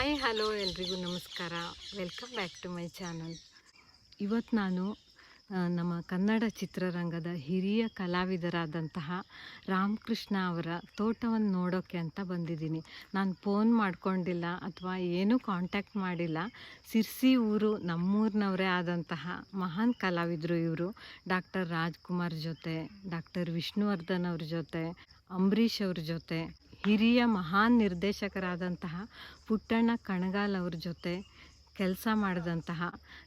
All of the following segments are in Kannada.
ಹಾಯ್, ಹಲೋ ಎಲ್ರಿಗೂ ನಮಸ್ಕಾರ. Welcome back to my channel ಇವತ್ತು ನಾನು ನಮ್ಮ ಕನ್ನಡ ಚಿತ್ರರಂಗದ ಹಿರಿಯ ಕಲಾವಿದರಾದಂತಹ ರಾಮಕೃಷ್ಣ ಅವರ ತೋಟವನ್ನು ನೋಡೋಕ್ಕೆ ಅಂತ ಬಂದಿದ್ದೀನಿ. ನಾನು ಫೋನ್ ಮಾಡ್ಕೊಂಡಿಲ್ಲ ಅಥವಾ ಏನೂ ಕಾಂಟ್ಯಾಕ್ಟ್ ಮಾಡಿಲ್ಲ. ಸಿರ್ಸಿ ಊರು ನಮ್ಮೂರಿನವರೇ ಆದಂತಹ ಮಹಾನ್ ಕಲಾವಿದರು ಇವರು. ಡಾಕ್ಟರ್ ರಾಜ್ಕುಮಾರ್ ಜೊತೆ, ಡಾಕ್ಟರ್ ವಿಷ್ಣುವರ್ಧನ್ ಅವ್ರ ಜೊತೆ, ಅಂಬರೀಷ್ ಅವ್ರ ಜೊತೆ ಹಿರಿಯ ಮಹಾನ್ ನಿರ್ದೇಶಕರಾದಂತಹ ಪುಟ್ಟಣ್ಣ ಕಣಗಾಲ್ ಅವ್ರ ಜೊತೆ ಕೆಲಸ ಮಾಡಿದಂತಹ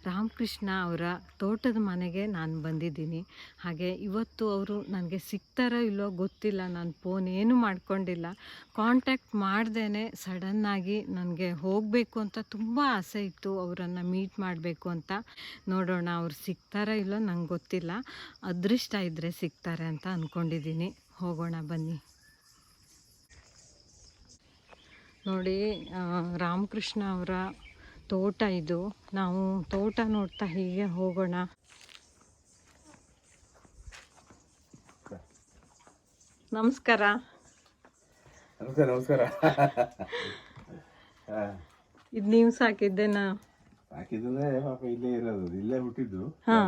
ರಾಮಕೃಷ್ಣ ಅವರ ತೋಟದ ಮನೆಗೆ ನಾನು ಬಂದಿದ್ದೀನಿ. ಹಾಗೆ ಇವತ್ತು ಅವರು ನನಗೆ ಸಿಗ್ತಾರೋ ಇಲ್ಲೋ ಗೊತ್ತಿಲ್ಲ, ನಾನು ಫೋನ್ ಏನೂ ಮಾಡ್ಕೊಂಡಿಲ್ಲ. ಕಾಂಟ್ಯಾಕ್ಟ್ ಮಾಡ್ದೇ ಸಡನ್ನಾಗಿ ನನಗೆ ಹೋಗಬೇಕು ಅಂತ ತುಂಬ ಆಸೆ ಇತ್ತು, ಅವರನ್ನು ಮೀಟ್ ಮಾಡಬೇಕು ಅಂತ. ನೋಡೋಣ ಅವ್ರು ಸಿಗ್ತಾರೋ ಇಲ್ಲೋ ನಂಗೆ ಗೊತ್ತಿಲ್ಲ. ಅದೃಷ್ಟ ಇದ್ದರೆ ಸಿಗ್ತಾರೆ ಅಂತ ಅಂದ್ಕೊಂಡಿದ್ದೀನಿ ಹೋಗೋಣ ಬನ್ನಿ. ನೋಡಿ ರಾಮಕೃಷ್ಣ ಅವರ ತೋಟ ಇದು. ನಾವು ತೋಟ ನೋಡ್ತಾ ಹೀಗೆ ಹೋಗೋಣ. ನಮಸ್ಕಾರ. ನಮಸ್ಕಾರ ನಮಸ್ಕಾರ. ಇದು ನೀವು ಸಾಕಿದ್ದೇನಾ? ಹಾಕಿದ್ರೆ ಪಾಪ ಇಲ್ಲೇ ಇರೋದು ಇಲ್ಲೇ ಹುಟ್ಟಿದ್ದು ಏ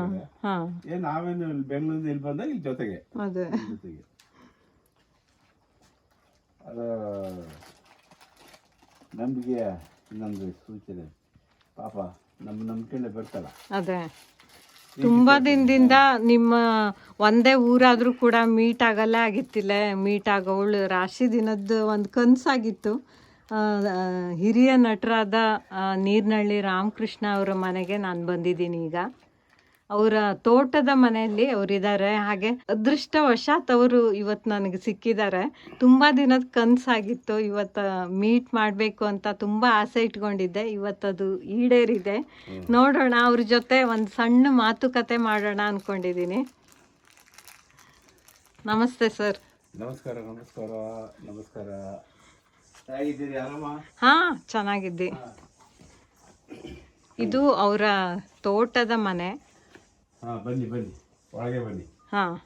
ಹಾಂ. ಏನ್ ನಾವೇನು ಬೆಂಗಳೂರಿಂದ ಇಲ್ಲಿ ಬಂದಾಗ ಇಲ್ಲಿ ಜೊತೆಗೆ. ಅದೇ. ಜೊತೆಗೆ. ಅದು ನಂಬಿಕೆಯ ಇನ್ನೊಂದು ಸೂಚನೆ. ಪಾಪ ನಮ್ಮ ನಂಬಿಕೆಂಡೆ ಬರ್ತಾರ ಅದೇ. ತುಂಬಾ ದಿನದಿಂದ ನಿಮ್ಮ ಒಂದೇ ಊರಾದರೂ ಕೂಡ ಮೀಟ್ ಆಗಲ್ಲ ಆಗಿತ್ತಿಲ್ಲ. ಮೀಟ್ ಆಗೋಳು ರಾಶಿ ದಿನದ್ದು ಒಂದು ಕನಸಾಗಿತ್ತು. ಹಿರಿಯ ನಟರಾದ ನೀರ್ನಳ್ಳಿ ರಾಮಕೃಷ್ಣ ಅವರ ಮನೆಗೆ ನಾನು ಬಂದಿದ್ದೀನಿ ಈಗ. ಅವರ ತೋಟದ ಮನೆಯಲ್ಲಿ ಅವರಿದ್ದಾರೆ ಹಾಗೆ ಅದೃಷ್ಟವಶಾತ್ ಅವರು ಇವತ್ತು ನನಗೆ ಸಿಕ್ಕಿದ್ದಾರೆ ತುಂಬ ದಿನದ ಕನಸಾಗಿತ್ತು. ಇವತ್ತು ಮೀಟ್ ಮಾಡಬೇಕು ಅಂತ ತುಂಬ ಆಸೆ ಇಟ್ಕೊಂಡಿದ್ದೆ. ಇವತ್ತದು ಈಡೇರಿದೆ. ನೋಡೋಣ ಅವ್ರ ಜೊತೆ ಒಂದು ಸಣ್ಣ ಮಾತುಕತೆ ಮಾಡೋಣ ಅಂದ್ಕೊಂಡಿದ್ದೀನಿ ನಮಸ್ತೆ ಸರ್. ನಮಸ್ಕಾರ ನಮಸ್ಕಾರ ನಮಸ್ಕಾರ. ಹಾ ಚೆನ್ನಾಗಿದ್ದಿ. ಇದು ಅವರ ತೋಟದ ಮನೆ. ಹಾ ಬನ್ನಿ ಬನ್ನಿ. ಒಳಗೆ ಬನ್ನಿ. ಹಾಂ.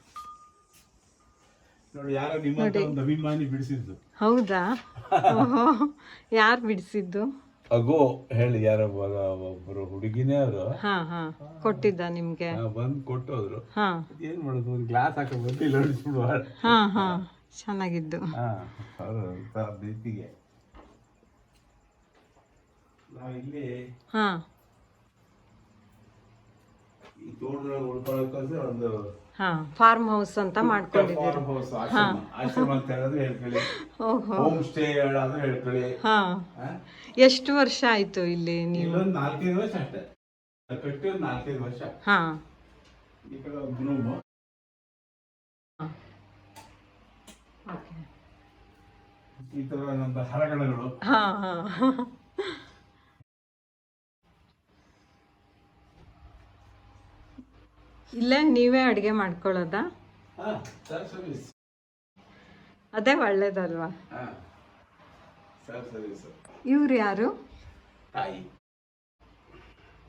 ನೋಡಿ ಯಾರೋ ನಿಮ್ಮ ಒಂದು ಅಭಿಮಾನಿ ಬಿಡಿಸಿದ್ದು. ಹೌದಾ? ಓಹೋ ಯಾರು ಬಿಡಿಸಿದ್ದು? ಅಗೋ ಹೇಳಿ ಯಾರೋ ಒಬ್ಬ- ಒಬ್ರು ಹುಡುಗಿನೇ ಅವರು. ಹಾ ಹಾಂ. ಕೊಟ್ಟಿದ್ದ ನಿಮ್ಗೆ? ಬಂದು ಕೊಟ್ಟೋದ್ರು. ಹಾಂ. ಏನ್ ಮಾಡೋದು ಒಂದು ಗ್ಲಾಸ್ ಹಾಕಿ ಬಂದಿಲ್ಲ ಹೊಡಿಸ್ಬಿಡುವ ಹಾಂ ಹಾಂ. ಚೆನ್ನಾಗಿದ್ದು. ಹಾ ಅವರು ಇಲ್ಲಿ ಹಾಂ. ತೋಟದೊಳಗೆ ಉಳ್ಕೊಳ್ಳೋಕೆ ಒಂದು ಹಾಂ ಫಾರ್ಮ್ ಹೌಸ್ ಅಂತ ಮಾಡ್ಕೊಂಡಿದ್ದೀರಿ. ಫಾರ್ಮ್ ಹೌಸ್ ಆಶ್ರಮ ಆಶ್ರಮ ಅಂತ ಹೇಳಿದ್ರೆ ಹೇಳ್ಕೊಳ್ಳಿ. ಓಹೋ. ಹೋಮ್ ಸ್ಟೇ ಹೇಳಾದ್ರೆ ಹೇಳ್ಕೊಳ್ಳಿ. ಹಾಂ? ಎಷ್ಟು ವರ್ಷ ಆಯ್ತು ಇಲ್ಲಿ ನೀವು? ಇಲ್ಲೊಂದು ನಾಲ್ಕೈದು ವರ್ಷ ಅಷ್ಟೇ. ಕಟ್ಟಿ ಒಂದು ನಾಲ್ಕೈದು ವರ್ಷ. ಹಾಂ. ಈ ಕಡೆ ಒಂದು ರೂಮು ಓಕೆ. ಈ ತರ ನಮ್ದು ಹರಗಣಗಳು. ಹಾ ಹಾಂ. ಇಲ್ಲೇ ನೀವೇ ಅಡುಗೆ ಮಾಡ್ಕೊಳ್ಳೋದಾ? ಅದೇ ಒಳ್ಳೇದಲ್ವಾ? ಇವ್ರು ಯಾರು?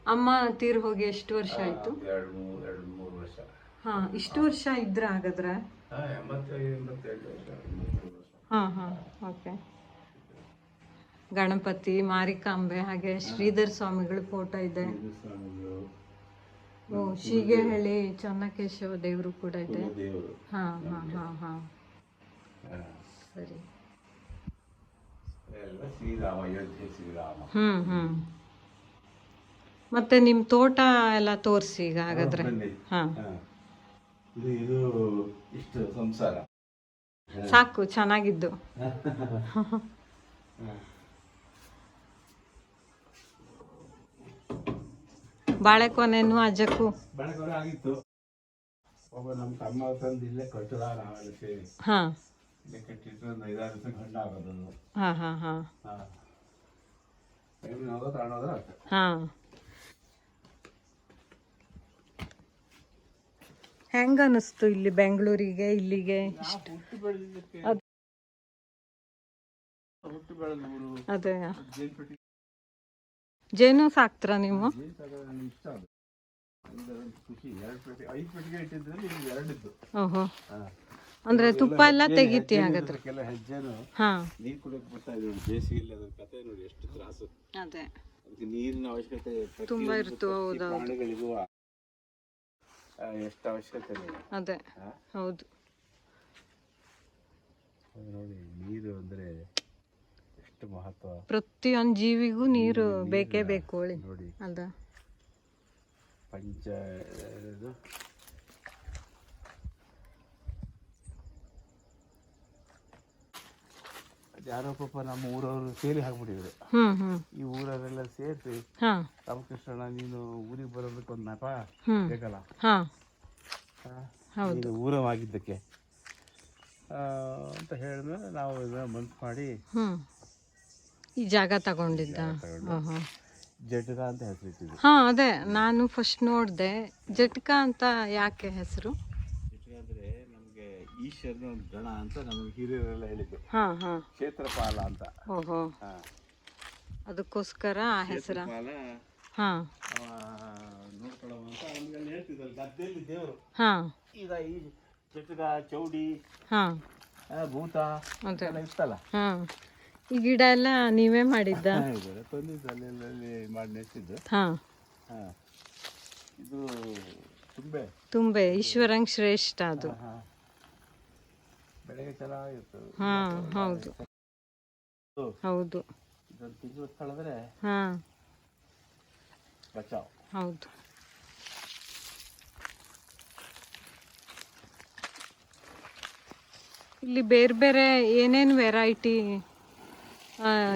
ಅಮ್ಮ ತೀರ್ ಹೋಗಿ ಎಷ್ಟು ವರ್ಷ ಆಯ್ತು? ಹಾ ಇಷ್ಟು ವರ್ಷ ಇದ್ರ ಹಾಗಾದ್ರೆ? ಹಾ ಹಾಂ ಓಕೆ. ಗಣಪತಿ ಮಾರಿಕಾಂಬೆ ಹಾಗೆ ಶ್ರೀಧರ್ ಸ್ವಾಮಿಗಳ ಫೋಟೋ ಇದೆ. ಓ ಶೀಗೆಹಳ್ಳಿ ಚನ್ನಕೇಶವ ದೇವರು ಕೂಡ ಇದೆ. ದೇವರು. ಹಾಂ ಹಾಂ ಹಾಂ ಹಾಂ. ಹಾ. ಸರಿ. ಎಲ್ಲ ಶ್ರೀರಾಮ ಅಯೋಧ್ಯೆ ಶ್ರೀರಾಮ. ಹ್ಞೂ ಹ್ಞೂ ಮತ್ತೆ ನಿಮ್ಮ ತೋಟ ಎಲ್ಲ ತೋರಿಸಿ ಈಗ ಹಾಗಾದ್ರೆ. ಬನ್ನಿ. ಹಾಂ. ಹಾ. ಇದು ಇದು ಇಷ್ಟು ಸಂಸಾರ. ಸಾಕು ಚೆನ್ನಾಗಿದ್ದು. ಬಾಳೆಕೊನೆನೂ ಅಜ್ಜಕ್ಕೂ ಆಗಿತ್ತು. ಒಬ್ಬ ನಮ್ಮ ತಮ್ಮ ತಂದು ಇಲ್ಲೇ ಕಟ್ಟಡ ನಾವೆಲ್ಲ ಸೇರಿ ಹಾಂ. ಇಲ್ಲೇ ಕಟ್ಟಿಟ್ಟು ಒಂದು ಐದಾರು ದಿವಸ ಗಂಡ ಆಗೋದು ಹಾಂ ಹಾಂ ಹಾಂ. ಹಾಂ. ಟೈಮ್ ಹೋಗೋದು ತಗೊಂಡೋದ್ರೆ ಅಷ್ಟೇ. ಹಾಂ. ಹೆಂಗ ಅನಿಸ್ತು ಇಲ್ಲಿ ಬೆಂಗಳೂರಿಗೆ ಇಲ್ಲಿಗೆ? ಅದೇ ಹುಟ್ಟು ಬೆಳೆದಿದ್ದಕ್ಕೆ ಅದ್- ಜೇನು ಸಾಕ್ತೀರಾ ನೀವು? ಓಹೋ. ಅಂದ್ರೆ ತುಪ್ಪ ಎಲ್ಲ ತೆಗಿತಿ ಹಾಗಾದ್ರೆ. ಕೆಲವು ಹೆಜ್ಜೆನು. ಹಾ. ನೀರು ಕುಡಿಯಕ್ಕೆ ಬರ್ತಾ ಇದೆ ನೋಡಿ ಬೇಸಿಗೆಯಲ್ಲಿ ಅದ್ರ ಕತೆ ನೋಡಿ ಎಷ್ಟು ತ್ರಾಸು. ಅದೇ. ಅದಕ್ಕೆ ನೀರಿನ ಅವಶ್ಯಕತೆ ತುಂಬಾ ಇರ್ತು. ಪ್ರಾಣಿಗಳಿಗೂ ಎಷ್ಟು ಅವಶ್ಯಕತೆ ಅದೇ? ಹೌದು. ನೋಡಿ ನೀರು ಎಷ್ಟು ಮಹತ್ವ. ಪ್ರತಿಯೊಂದು ಜೀವಿಗೂ ನೀರು ಬೇಕೇ ಬೇಕು ಒಳ್ಳೆ ನೋಡಿ ಅದ ಪಂಚ ಇದು. ಯಾರೋ ಪಾಪ ನಮ್ಮ ಊರವರು ಸೇರಿ ಹಾಕ್ಬಿಟ್ಟಿದ್ರು. ಈ ಊರವರೆಲ್ಲ ಸೇರಿಸಿ ಹಾ. ರಾಮಕೃಷ್ಣಣ್ಣ ನೀನು ಊರಿಗೆ ಬರೋದಕ್ಕೆ ಒಂದು ನಪ ಬೇಕಲ್ಲ? ನೀನು ಊರವಾಗಿದ್ದಕ್ಕೆ. ಅಂತ ಹೇಳಿದ್ಮೇಲೆ ನಾವು ಇದನ್ನ ಮನ್ಸು ಮಾಡಿ ಈ ಜಾಗ ತಗೊಂಡಿದ್ದ. ಜಟ್ಕಾ ಅಂತ ಹಾ ಅದೇ ನಾನು ಫಸ್ಟ್ ನೋಡಿದೆ. ಜಟ್ಕಾ ಅಂತ ಯಾಕೆ ಹೆಸರು? ನಮಗೆ ಈಶ್ವರನ ಒಂದು ಗಣ ಅಂತ ನಮಗೆ ಹಿರಿಯರೆಲ್ಲ ಹಾ ಹಾ. ಕ್ಷೇತ್ರಪಾಲ ಅಂತ. ಓಹೋ. ಅದಕ್ಕೋಸ್ಕರ ಆ ಹೆಸರ? ಹಾ. ಅವ ನೋಡ್ಕೊಳ್ಳೋ ಅಂತ ನಮ್ಗೆಲ್ಲ ಹೇಳ್ತಿದ್ರಲ್ಲ ಗದ್ದೆಯಲ್ಲಿ ದೇವರು. ಹಾ. ಈಗ ಈ ಜಟಕ ಚೌಡಿ ಹಾ. ಭೂತ ಅಂತ ಇರ್ತಲ್ಲ ಹಾ. ಈ ಗಿಡ ಎಲ್ಲ ನೀವೇ ಮಾಡಿದ್ದ? ಇದೆಲ್ಲ ತಂದಿದ್ದು ಅಲ್ಲೆಲ್ಲಿ ಮಾಡಿ ನೆಟ್ಟಿದ್ದು. ಹಾ. ಹಾ. ಇದು ತುಂಬೆ. ತುಂಬೆ ಈಶ್ವರಂಗ್ ಶ್ರೇಷ್ಠ ಅದು. ಚೆನ್ನಾಗಿರ್ತದೆ ಹಾ. ಹೌದು. ಹೌದು. ಇದೊಂದು ತಿಂಗಳು ಕಳೆದ್ರೆ ಹಾ. ಬಚಾವ್. ಹೌದು. ಇಲ್ಲಿ ಬೇರೆ ಬೇರೆ ಏನೇನು ವೆರೈಟಿ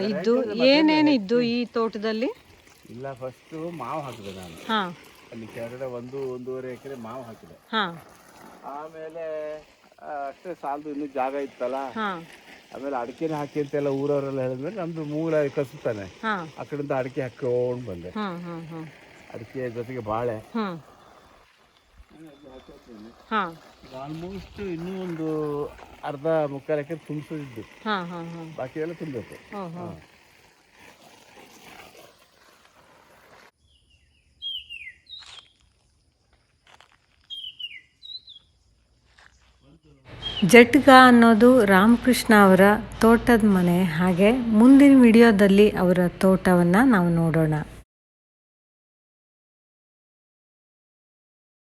ಇದ್ದು ಏನೇನು ಇದ್ದು ಈ ತೋಟದಲ್ಲಿ? ಇಲ್ಲ ಫಸ್ಟ್ ಮಾವು ಹಾಕಿದೆ ನಾನು. ಹಾ. ಅಲ್ಲಿ ಕೆಳಗಡೆ ಒಂದು ಒಂದೂವರೆ ಎಕರೆ ಮಾವು ಹಾಕಿದೆ. ಹಾ. ಆಮೇಲೆ ಅಷ್ಟೇ ಸಾಲದು ಇನ್ನೂ ಜಾಗ ಇತ್ತಲ್ಲ? ಆಮೇಲೆ ಅಡಿಕೆನೇ ಹಾಕಿ ಅಂತೆಲ್ಲ ಊರವರೆಲ್ಲ ಹೇಳಿದ್ಮೇಲೆ ನಮ್ದು ಮೂಲ ಕಸುತ್ತಾನೆ. ಆ ಕಡೆಯಿಂದ ಅಡಿಕೆ ಹಾಕೊಂಡು ಬಂದೆ. ಅಡಿಕೆ ಜೊತೆಗೆ ಬಾಳೆ. ಆಲ್ಮೋಸ್ಟ್ ಇನ್ನೂ ಒಂದು ಅರ್ಧ ಮುಕ್ಕಾಲು ಎಕರೆ ತುಂಬಿಸಿದ್ದು. ಹಾ ಹಾ ಹಾ. ಬಾಕಿ ಎಲ್ಲ ತುಂಬಬೇಕು ಜಟ್ಗ ಅನ್ನೋದು ರಾಮಕೃಷ್ಣ ಅವರ ತೋಟದ ಮನೆ. ಹಾಗೆ ಮುಂದಿನ ವಿಡಿಯೋದಲ್ಲಿ ಅವರ ತೋಟವನ್ನು ನಾವು ನೋಡೋಣ.